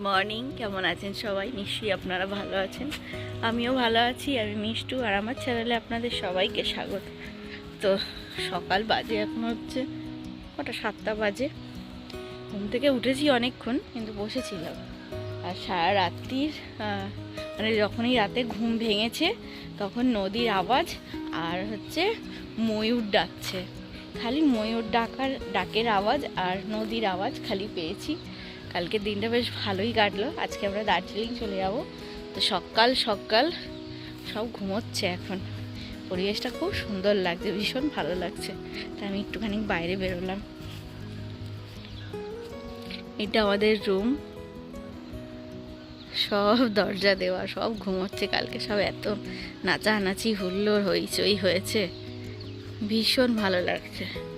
Morning, কেমন আছেন সবাই? নিশ্চয়ই আপনারা ভালো আছেন। আমিও ভালো আছি, আমি মিষ্টু, আর আমার চ্যানেলে আপনাদের সবাইকে স্বাগত। তো সকাল বাজে এখন হচ্ছে, কটা সাতটা বাজে। ঘুম থেকে উঠেছি অনেকক্ষণ, কিন্তু বসেছিলাম। আর সারা রাত্রির মানে যখনই রাতে ঘুম ভেঙেছে, তখন নদীর আওয়াজ আর হচ্ছে ময়ূর ডাকছে। খালি ময়ূর ডাকার, ডাকের আওয়াজ আর নদীর আওয়াজ খালি পেয়েছি। কালকে দিনটা বেশ ভালোই কাটলো। আজকে আমরা দার্জিলিং চলে যাব। তো সকাল সকাল সব ঘুমোচ্ছে এখন। পরিবেশটা খুব সুন্দর লাগছে, ভীষণ ভালো লাগছে। তাই আমি একটুখানি বাইরে বেরোলাম। এটা আমাদের রুম সব দরজা দেওয়া সব ঘুমোচ্ছে কালকে। সব এত নাচানাচি, হুল্লোড়, হইচই হয়েছে। ভীষণ ভালো লাগছে।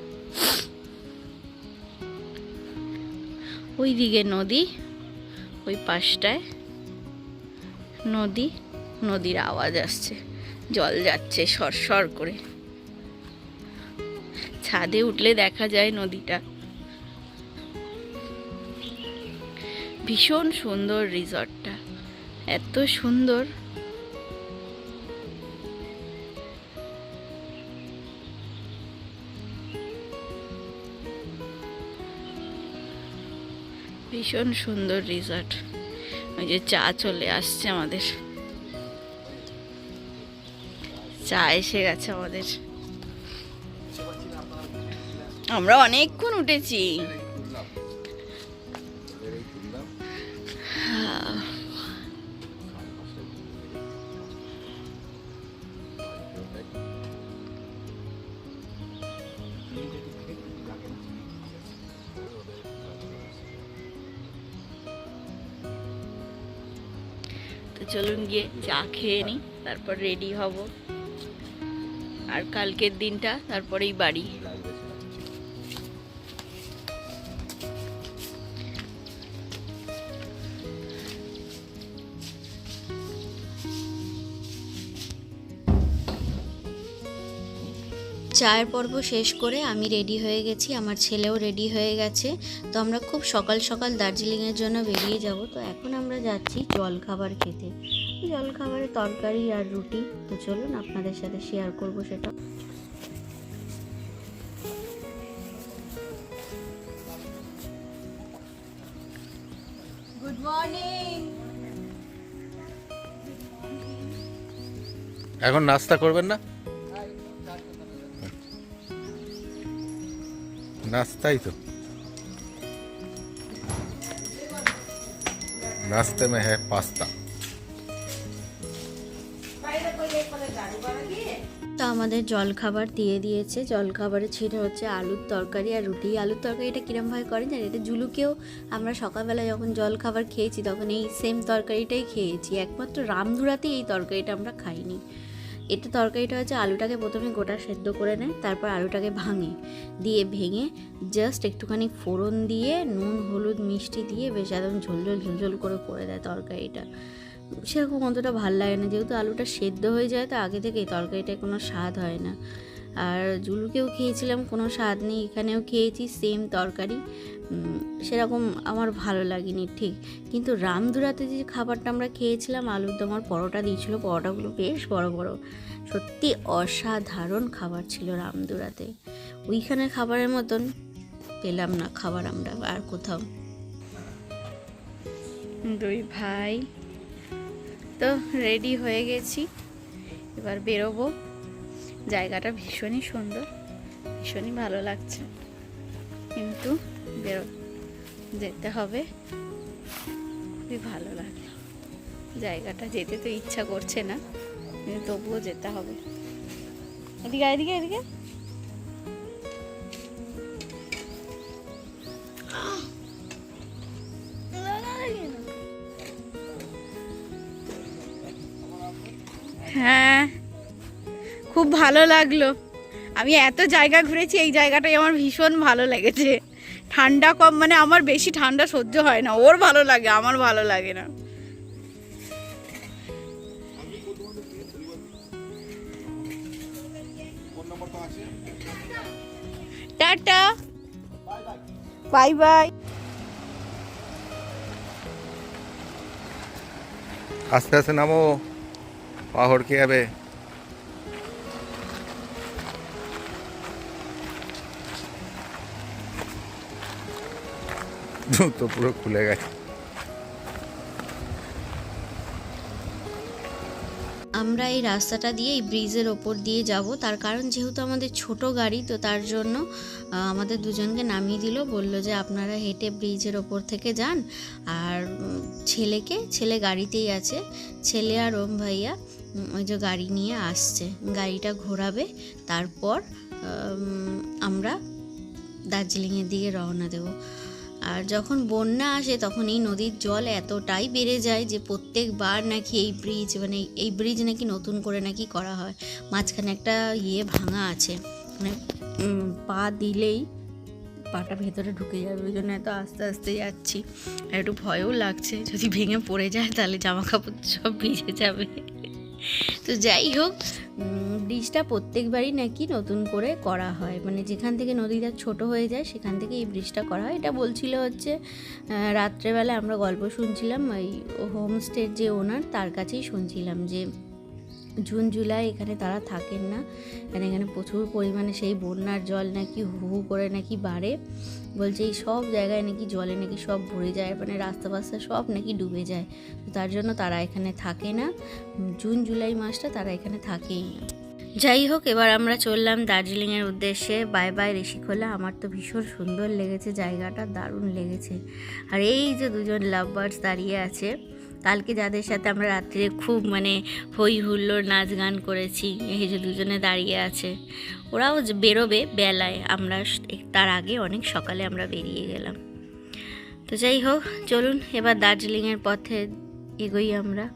ওই দিকে নদী, ওই পাশটায় নদী, নদীর আওয়াজ আসছে, জল যাচ্ছে সরসর করে। ছাদে উঠলে দেখা যায় নদীটা। ভীষণ সুন্দর রিসর্টটা, এত সুন্দর। ভীষণ সুন্দর রিসর্ট ওই যে চা চলে আসছে আমাদের। চা এসে গেছে আমাদের। আমরা অনেকক্ষণ উঠেছি। তো চলুন গিয়ে চা খেয়ে নিই তারপর রেডি হব। আর কালকের দিনটা তারপরেই বাড়ি। চায়ের পর্ব শেষ করে আমি রেডি হয়ে গেছি আমার ছেলেও রেডি হয়ে গেছে। তো আমরা খুব সকাল সকাল দার্জিলিংয়ের জন্য বেরিয়ে যাব। তো এখন আমরা যাচ্ছি জল খাবার খেতে। জল খাবারে তরকারি আর রুটি। তো চলুন আপনাদের সাথে শেয়ার করব সেটা। গুড মর্নিং এখন নাস্তা করবেন না? नाश्ता ही तो नाश्ते में है पास्ता তো আমাদের জল খাবার দিয়ে দিয়েছে জল খাবারে ছিল হচ্ছে আলুর তরকারি আর রুটি আলুর তরকারিটা কীরমভাবে করেন জানেন এটা জুলুকেও আমরা সকালবেলা যখন জল খাবার খেয়েছি তখন এই সেম তরকারিটাই খেয়েছি একমাত্র রামধুরাতেই এই তরকারিটা আমরা খাইনি এটা তরকারিটা হচ্ছে আলুটাকে প্রথমে গোটা সেদ্ধ করে নেয় তারপর আলুটাকে ভাঙে। দিয়ে ভেঙে জাস্ট একটুখানি ফোড়ন দিয়ে, নুন, হলুদ, মিষ্টি দিয়ে বেশ একদম ঝোলঝোল ঝোলঝোল করে করে দেয় তরকারিটা। সেরকম অতটা ভালো লাগে না, যেহেতু আলুটা সেদ্ধ হয়ে যায়, তো আগে থেকেই তরকারিটায় কোনো স্বাদ হয় না। আর জুলুকেও খেয়েছিলাম, কোনো স্বাদ নেই, এখানেও খেয়েছি সেম তরকারি। সেরকম আমার ভালো লাগেনি ঠিক। কিন্তু রামধুরাতে যে খাবারটা আমরা খেয়েছিলাম, আলুর দম আর পরোটা দিয়েছিল, পরোটাগুলো বেশ বড় বড়। সত্যি অসাধারণ খাবার ছিল রামদুরাতে। ওইখানে খাবারের মতন পেলাম না খাবার আমরা আর কোথাও। দুই ভাই। তো রেডি হয়ে গেছি। এবার বেরোবো। জায়গাটা ভীষণই সুন্দর, ভীষণই ভালো লাগছে। কিন্তু বেরো, যেতে হবে। খুবই ভালো লাগল। জায়গাটা যেতে তো ইচ্ছা করছে না, কিন্তু তবুও যেতে হবে। এদিকে এদিকে এদিকে। হ্যাঁ। খুব ভালো লাগল। আমি এত জায়গা ঘুরেছি, এই জায়গাটাই আমার ভীষণ ভালো লেগেছে। ঠান্ডা কম মানে আমার বেশি ঠান্ডা সহ্য হয় না। ওর ভালো লাগে, আমার ভালো লাগে না। টাটা। Bye bye. আস্তে আস্তে নামো। পা কে যাবে। তো পুরো খুলে গেছে। আমরা এই রাস্তাটা দিয়ে এই ব্রিজের ওপর দিয়ে যাব। তার কারণ যেহেতু আমাদের ছোট গাড়ি, তো তার জন্য আমাদের দুজনকে নামিয়ে দিল। বলল যে আপনারা হেঁটে ব্রিজের ওপর থেকে যান। আর ছেলেকে, ছেলে গাড়িতেই আছে। ছেলে আর ওম ভাইয়া ওই যে গাড়ি নিয়ে আসছে। গাড়িটা ঘোরাবে। তারপর আমরা দার্জিলিংয়ের দিকে রওনা দেবো। আর যখন বন্যা আসে তখন এই নদীর জল এতটাই বেড়ে যায় যে প্রত্যেকবার নাকি এই ব্রিজ মানে এই ব্রিজ নাকি নতুন করে নাকি করা হয়। মাঝখানে একটা ইয়ে ভাঙা আছে। মানে পা দিলেই পাটা ভেতরে ঢুকে যাবে। ওই জন্য এত আস্তে আস্তে যাচ্ছি। আর একটু ভয়ও লাগছে। যদি ভেঙে পড়ে যায় তাহলে জামা কাপড় সব ভিজে যাবে। তো যাই হোক ব্রিজটা প্রত্যেকবারই নাকি নতুন করে করা হয়। মানে যেখান থেকে নদীটা ছোট হয়ে যায়, সেখান থেকে এই ব্রিজটা করা হয়। এটা বলছিল হচ্ছে রাত্রেবেলা আমরা গল্প শুনছিলাম ওই হোমস্টের যে ওনার, তার কাছেই শুনছিলাম যে জুন, জুলাই এখানে তারা থাকেন না। এখানে এখানে প্রচুর পরিমাণে সেই বন্যার জল নাকি হু হু করে নাকি বাড়ে। বলছে এই সব জায়গায় নাকি জলে নাকি সব ভরে যায় মানে রাস্তা ফাস্তা সব নাকি ডুবে যায়। তার জন্য তারা এখানে থাকে না। জুন, জুলাই মাসটা তারা এখানে থাকেই না। যাই হোক, এবার আমরা চললাম দার্জিলিংয়ের উদ্দেশ্যে। বাই বাই, ঋষিখোলা, আমার তো ভীষণ সুন্দর লেগেছে, জায়গাটা দারুণ লেগেছে। আর এই যে দুজন লাভ বার্ডস দাঁড়িয়ে আছে, কালকে যাদের সাথে আমরা রাত্রে খুব মানে হই হুল্লোড় নাচ গান করেছি, এই যে দুজনে দাঁড়িয়ে আছে, ওরাও বেরোবে বেলায়, আমরা তার আগে অনেক সকালে আমরা বেরিয়ে গেলাম। তো যাই হোক, চলুন, এবার দার্জিলিংয়ের পথে এগোই আমরা।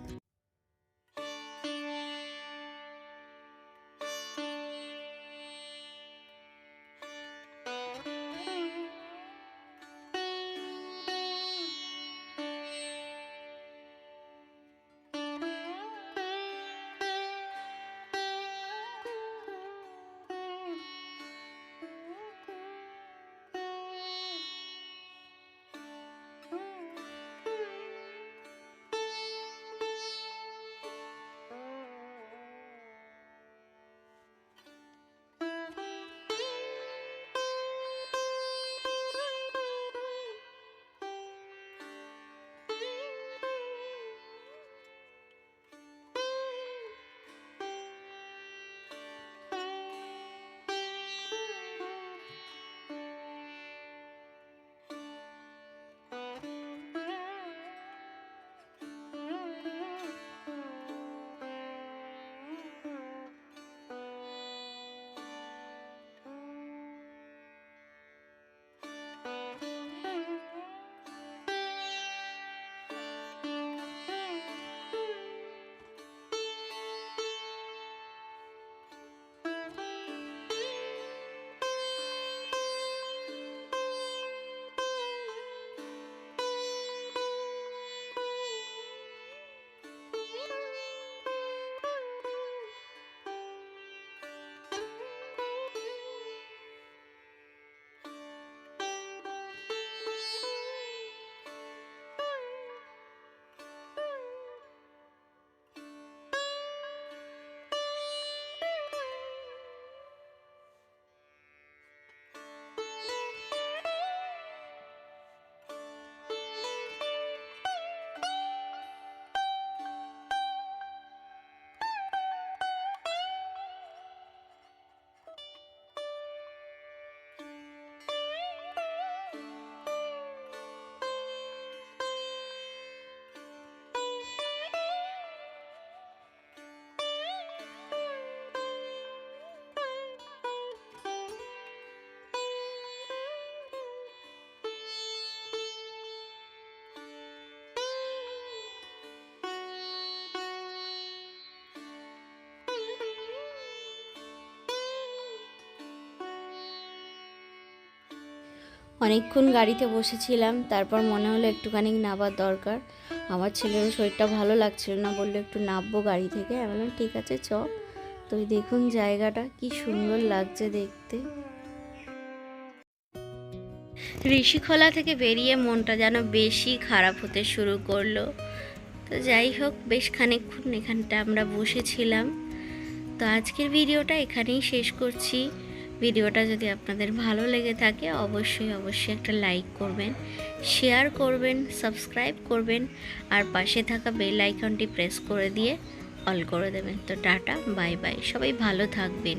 অনেকক্ষণ গাড়িতে বসেছিলাম, তারপর মনে হলো একটুখানি নাবার দরকার। আমার ছেলেরও শরীরটা ভালো লাগছিল না, বলল একটু নামবো গাড়ি থেকে। আমি বললাম, ঠিক আছে, চ। তো দেখুন জায়গাটা, কি সুন্দর লাগছে দেখতে। ঋষিখোলা থেকে বেরিয়ে মনটা যেন বেশি খারাপ হতে শুরু করল। তো যাই হোক, বেশ খানিকক্ষণ এখানটা আমরা বসেছিলাম। তো আজকের ভিডিওটা এখানেই শেষ করছি। ভিডিওটা যদি আপনাদের ভালো লেগে থাকে, অবশ্যই অবশ্যই একটা লাইক করবেন শেয়ার করবেন সাবস্ক্রাইব করবেন, আর পাশে থাকা বেল আইকনটি প্রেস করে দিয়ে অল করে দেবেন। তো টাটা বাই বাই সবাই ভালো থাকবেন।